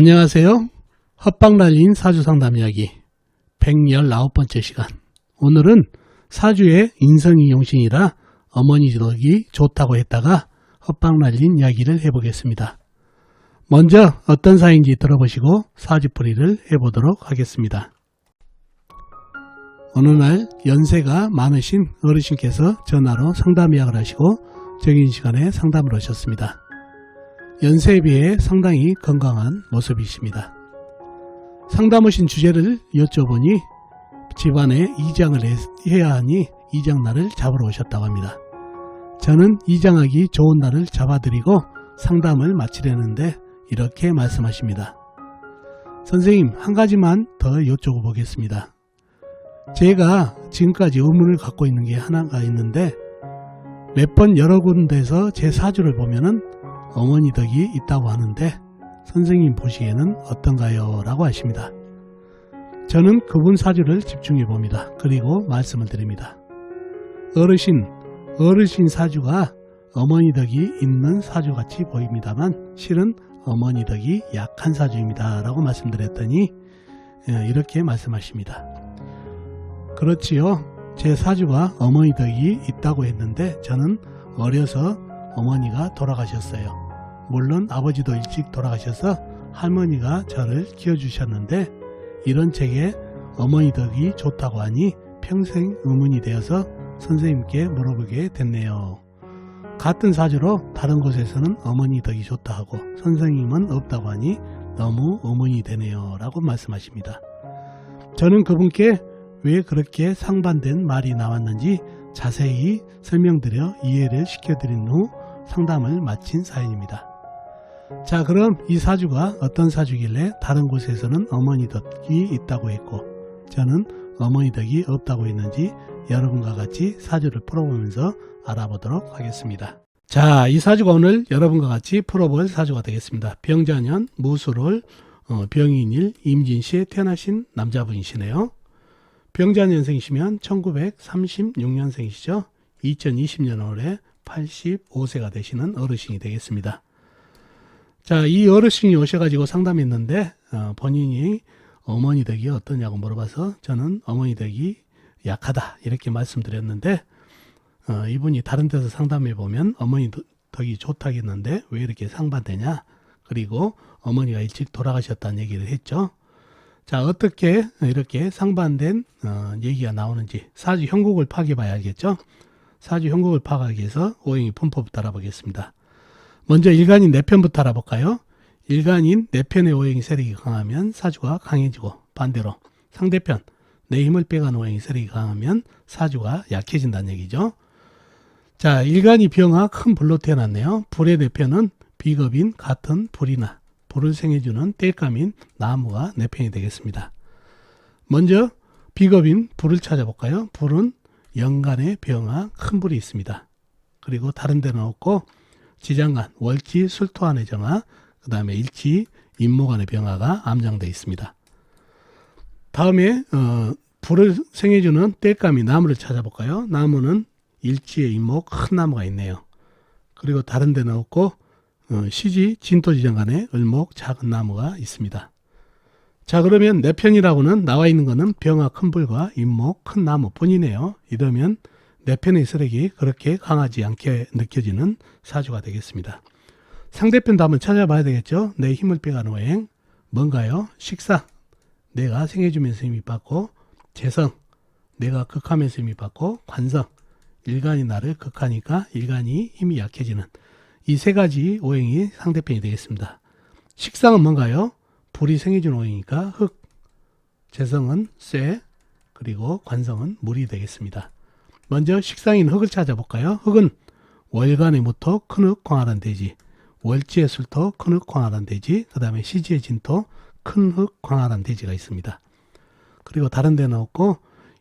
안녕하세요. 헛방 날린 사주 상담 이야기 119번째 시간. 오늘은 사주의 인성이 용신이라 어머니 덕이 좋다고 했다가 헛방 날린 이야기를 해보겠습니다. 먼저 어떤 사인지 들어보시고 사주풀이를 해보도록 하겠습니다. 어느 날 연세가 많으신 어르신께서 전화로 상담 예약을 하시고 적인 시간에 상담을 하셨습니다. 연세에 비해 상당히 건강한 모습이십니다. 상담 오신 주제를 여쭤보니 집안에 이장을 해- 해야 하니 이장 날을 잡으러 오셨다고 합니다. 저는 이장하기 좋은 날을 잡아드리고 상담을 마치려는데 이렇게 말씀하십니다. 선생님, 한 가지만 더 여쭤보 보겠습니다. 제가 지금까지 의문을 갖고 있는 게 하나가 있는데 몇 번 여러 군데에서 제 사주를 보면은 어머니 덕이 있다고 하는데 선생님 보시기에는 어떤가요? 라고 하십니다. 저는 그분 사주를 집중해 봅니다. 그리고 말씀을 드립니다. 어르신, 어르신 사주가 어머니 덕이 있는 사주같이 보입니다만 실은 어머니 덕이 약한 사주입니다. 라고 말씀드렸더니 예, 이렇게 말씀하십니다. 그렇지요. 제 사주가 어머니 덕이 있다고 했는데 저는 어려서 어머니가 돌아가셨어요. 물론 아버지도 일찍 돌아가셔서 할머니가 저를 키워주셨는데 이런 책에 어머니 덕이 좋다고 하니 평생 의문이 되어서 선생님께 물어보게 됐네요. 같은 사주로 다른 곳에서는 어머니 덕이 좋다 하고 선생님은 없다고 하니 너무 의문이 되네요. 라고 말씀하십니다. 저는 그분께 왜 그렇게 상반된 말이 나왔는지 자세히 설명드려 이해를 시켜드린 후 상담을 마친 사연입니다. 자, 그럼 이 사주가 어떤 사주길래 다른 곳에서는 어머니 덕이 있다고 했고 저는 어머니 덕이 없다고 했는지 여러분과 같이 사주를 풀어보면서 알아보도록 하겠습니다. 자, 이 사주가 오늘 여러분과 같이 풀어볼 사주가 되겠습니다. 병자년 무술월 어, 병인일 임진시에 태어나신 남자분이시네요. 병자년생이시면 1936년생이시죠. 2020년 5월에 85세가 되시는 어르신이 되겠습니다. 자, 이 어르신이 오셔가지고 상담했는데 어, 본인이 어머니 덕이 어떠냐고 물어봐서 저는 어머니 덕이 약하다 이렇게 말씀드렸는데 어, 이분이 다른 데서 상담해 보면 어머니 덕- 덕이 좋다겠는데 왜 이렇게 상반되냐 그리고 어머니가 일찍 돌아가셨다는 얘기를 했죠. 자 어떻게 이렇게 상반된 어, 얘기가 나오는지 사주 형국을 파악해봐야 알겠죠. 사주 형국을 파악하기 위해서 오행이 분포부터 알아보겠습니다. 먼저 일간인 내 편부터 알아볼까요? 일간인 내 편의 오행이 세력이 강하면 사주가 강해지고 반대로 상대편 내 힘을 빼가는 오행이 세력이 강하면 사주가 약해진다는 얘기죠. 자, 일간이 병화 큰 불로 태어났네요. 불의 대표는 비겁인 같은 불이나 불을 생해주는 땔감인 나무가 내 편이 되겠습니다. 먼저 비겁인 불을 찾아볼까요? 불은 연간의 병화 큰 불이 있습니다. 그리고 다른 데는 없고 지장간, 월지, 술토안의 정화, 그 다음에 일지, 임모간의 병화가 암장되어 있습니다. 다음에 어, 불을 생해주는 땔감이 나무를 찾아볼까요? 나무는 일지에 임목 큰 나무가 있네요. 그리고 다른 데는 없고 어, 시지, 진토지장간에 을목 작은 나무가 있습니다. 자 그러면 내 편이라고는 나와 있는 거는 병화 큰 불과 임목 큰 나무뿐이네요. 이러면 내 편의 세력이 그렇게 강하지 않게 느껴지는 사주가 되겠습니다. 상대편도 한번 찾아봐야 되겠죠. 내 힘을 빼가는 오행 뭔가요? 식사 내가 생해주면서 힘이 받고 재성 내가 극하면서 힘이 받고 관성 일간이 나를 극하니까 일간이 힘이 약해지는 이 세 가지 오행이 상대편이 되겠습니다. 식상은 뭔가요? 불이 생해준 오행이니까 흙, 재성은 쇠, 그리고 관성은 물이 되겠습니다. 먼저 식상인 흙을 찾아볼까요? 흙은 월간의 무토, 큰흙, 광활한 대지, 월지의 술토, 큰흙, 광활한 대지, 그 다음에 시지의 진토, 큰흙, 광활한 대지가 있습니다. 그리고 다른 데는 없고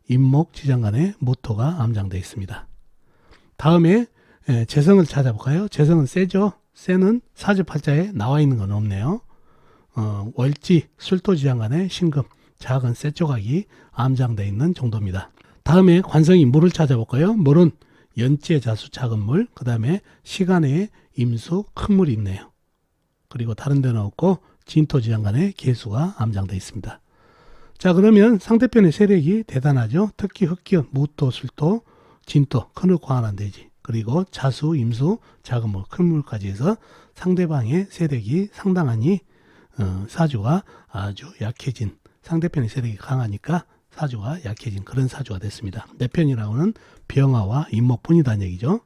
임목, 지장간에 무토가 암장되어 있습니다. 다음에 예, 재성을 찾아볼까요? 재성은 세죠? 세는 사주팔자에 나와 있는 건 없네요. 어, 월지, 술토 지장간에 신금, 작은 세 조각이 암장되어 있는 정도입니다. 다음에 관성이 물을 찾아볼까요? 물은 연지의 자수 작은 물, 그 다음에 시간에 임수 큰 물이 있네요. 그리고 다른 데는 없고 진토지장 간의 계수가 암장되어 있습니다. 자 그러면 상대편의 세력이 대단하죠. 특히 흑기운, 무토, 술토, 진토, 큰을 과한한 대지 그리고 자수, 임수, 작은 물, 큰 물까지 해서 상대방의 세력이 상당하니 어, 사주가 아주 약해진 상대편의 세력이 강하니까 사주가 약해진 그런 사주가 됐습니다. 내 편이라고는 병화와 임목뿐이다는 얘기죠.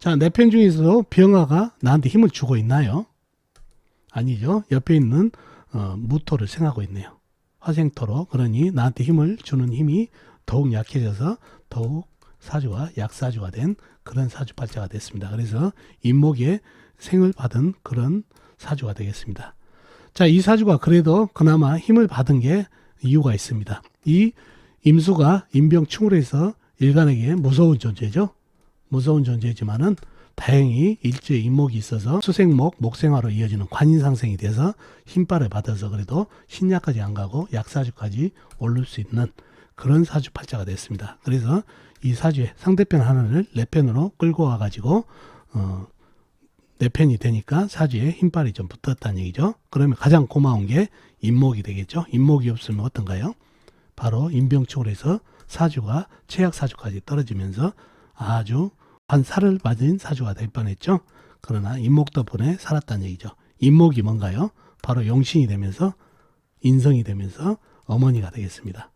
자, 내편 중에서 병화가 나한테 힘을 주고 있나요? 아니죠. 옆에 있는 어, 무토를 생하고 있네요. 화생토로 그러니 나한테 힘을 주는 힘이 더욱 약해져서 더욱 사주가 약사주가 된 그런 사주팔자가 됐습니다. 그래서 임목에 생을 받은 그런 사주가 되겠습니다. 자, 이 사주가 그래도 그나마 힘을 받은 게 이유가 있습니다. 이 임수가 임병충으로 해서 일간에게 무서운 존재죠. 무서운 존재지만은 다행히 일주에 임목이 있어서 수생목, 목생화로 이어지는 관인상생이 돼서 힘발을 받아서 그래도 신약까지 안 가고 약사주까지 오를 수 있는 그런 사주팔자가 됐습니다. 그래서 이 사주의 상대편 하나를 내 편으로 끌고 와가지고 어, 내 편이 되니까 사주에 힘발이 좀 붙었다는 얘기죠. 그러면 가장 고마운 게 임목이 되겠죠. 임목이 없으면 어떤가요? 바로 임병충으로 해서 사주가 최악 사주까지 떨어지면서 아주 한 살을 맞은 사주가 될 뻔했죠. 그러나 임목 덕분에 살았다는 얘기죠. 임목이 뭔가요? 바로 용신이 되면서 인성이 되면서 어머니가 되겠습니다.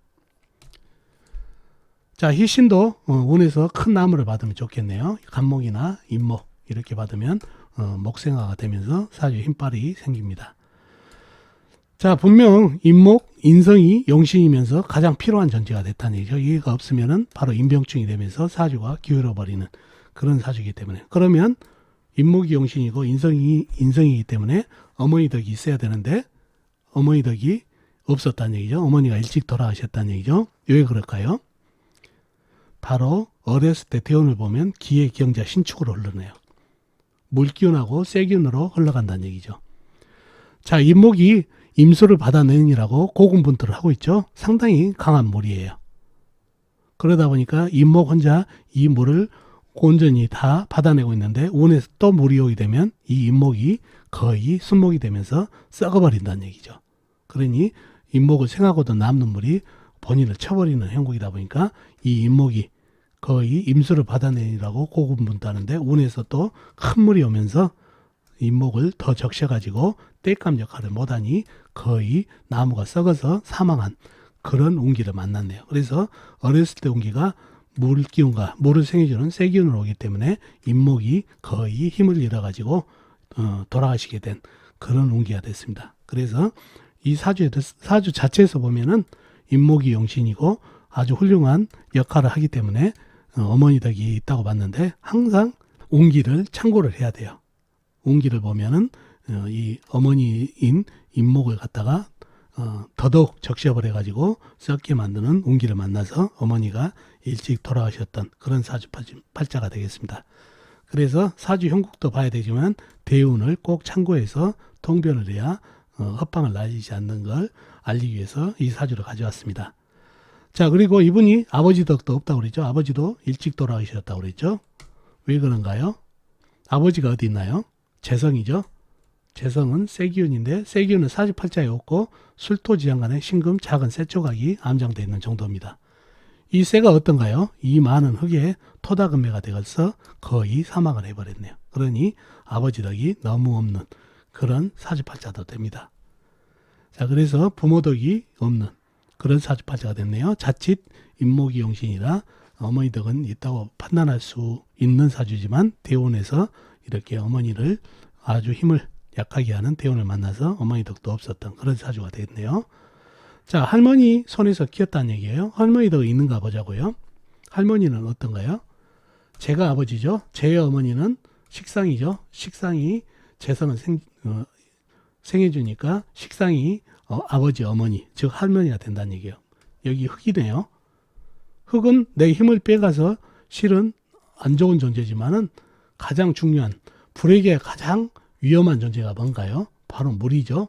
자, 희신도 어, 운에서 큰 나무를 받으면 좋겠네요. 간목이나 임목 이렇게 받으면 어, 목생화가 되면서 사주에 힘빨이 생깁니다. 자, 분명 임목, 인성이 용신이면서 가장 필요한 존재가 됐다는 얘기죠. 이해가 없으면은 바로 인병증이 되면서 사주가 기울어 버리는 그런 사주이기 때문에. 그러면 임목이 용신이고 인성이 인성이기 때문에 어머니 덕이 있어야 되는데 어머니 덕이 없었다는 얘기죠. 어머니가 일찍 돌아가셨다는 얘기죠. 왜 그럴까요? 바로 어렸을 때 대운을 보면 기의 경자 신축으로 흘러내요. 물기운하고 쇠기운으로 흘러간다는 얘기죠. 자, 임목이 임수를 받아내느니라고 고군분투를 하고 있죠. 상당히 강한 물이에요. 그러다 보니까 임목 혼자 이 물을 온전히 다 받아내고 있는데 운에서 또 물이 오게 되면 이 임목이 거의 순목이 되면서 썩어버린다는 얘기죠. 그러니 임목을 생하고도 남는 물이 본인을 쳐버리는 형국이다 보니까 이 임목이 거의 임수를 받아내라고 고군분투하는데 운에서 또 큰 물이 오면서 임목을 더 적셔가지고 땔감 역할을 못하니 거의 나무가 썩어서 사망한 그런 운기를 만났네요. 그래서 어렸을 때 운기가 물 기운과 물을 생해주는 쇠 기운으로 오기 때문에 임목이 거의 힘을 잃어가지고 어, 돌아가시게 된 그런 운기가 됐습니다. 그래서 이 사주에 사주 자체에서 보면은 임목이 용신이고 아주 훌륭한 역할을 하기 때문에 어, 어머니 덕이 있다고 봤는데 항상 운기를 참고를 해야 돼요. 운기를 보면은 어, 이 어머니인 임목을 갖다가 어, 더더욱 적셔버려 가지고 썩게 만드는 운기를 만나서 어머니가 일찍 돌아가셨던 그런 사주 팔자가 되겠습니다. 그래서 사주 형국도 봐야 되지만 대운을 꼭 참고해서 통변을 해야 어, 헛방을 날리지 않는 걸 알리기 위해서 이 사주를 가져왔습니다. 자 그리고 이분이 아버지 덕도 없다고 그랬죠. 아버지도 일찍 돌아가셨다고 그랬죠. 왜 그런가요? 아버지가 어디 있나요? 재성이죠. 재성은 쇠기운인데 쇠기운은 사주팔자에 없고 술토지장 간의 신금 작은 쇠 조각이 암장되어 있는 정도입니다. 이 쇠가 어떤가요? 이 많은 흙에 토다금매가 되어서 거의 사망을 해버렸네요. 그러니 아버지 덕이 너무 없는 그런 사주팔자도 됩니다. 자 그래서 부모 덕이 없는 그런 사주팔자가 됐네요. 자칫 임목이 용신이라 어머니 덕은 있다고 판단할 수 있는 사주지만 대운에서 이렇게 어머니를 아주 힘을 약하게 하는 대운을 만나서 어머니 덕도 없었던 그런 사주가 됐네요. 자, 할머니 손에서 키웠다는 얘기예요. 할머니 덕 있는가 보자고요. 할머니는 어떤가요? 제가 아버지죠. 제 어머니는 식상이죠. 식상이 재성은 생, 어, 생해주니까 식상이 어, 아버지, 어머니, 즉 할머니가 된다는 얘기예요. 여기 흙이네요. 흙은 내 힘을 빼가서 실은 안 좋은 존재지만은 가장 중요한 불에게 가장 위험한 존재가 뭔가요? 바로 물이죠.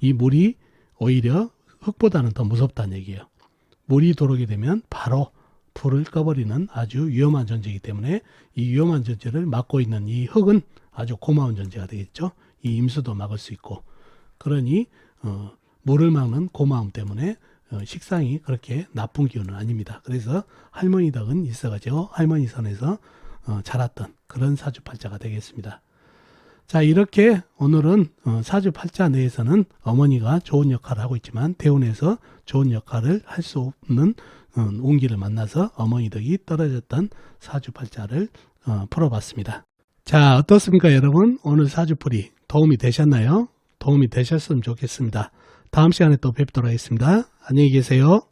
이 물이 오히려 흙보다는 더 무섭다는 얘기예요. 물이 들어오게 되면 바로 불을 꺼버리는 아주 위험한 존재이기 때문에 이 위험한 존재를 막고 있는 이 흙은 아주 고마운 존재가 되겠죠. 이 임수도 막을 수 있고 그러니 어, 물을 막는 고마움 때문에 어, 식상이 그렇게 나쁜 기운은 아닙니다. 그래서 할머니 덕은 있어가지고 할머니 선에서 어, 자랐던 그런 사주팔자가 되겠습니다. 자 이렇게 오늘은 어, 사주팔자 내에서는 어머니가 좋은 역할을 하고 있지만 대운에서 좋은 역할을 할 수 없는 어, 운기를 만나서 어머니 덕이 떨어졌던 사주팔자를 어, 풀어봤습니다. 자 어떻습니까 여러분 오늘 사주풀이 도움이 되셨나요? 도움이 되셨으면 좋겠습니다. 다음 시간에 또 뵙도록 하겠습니다. 안녕히 계세요.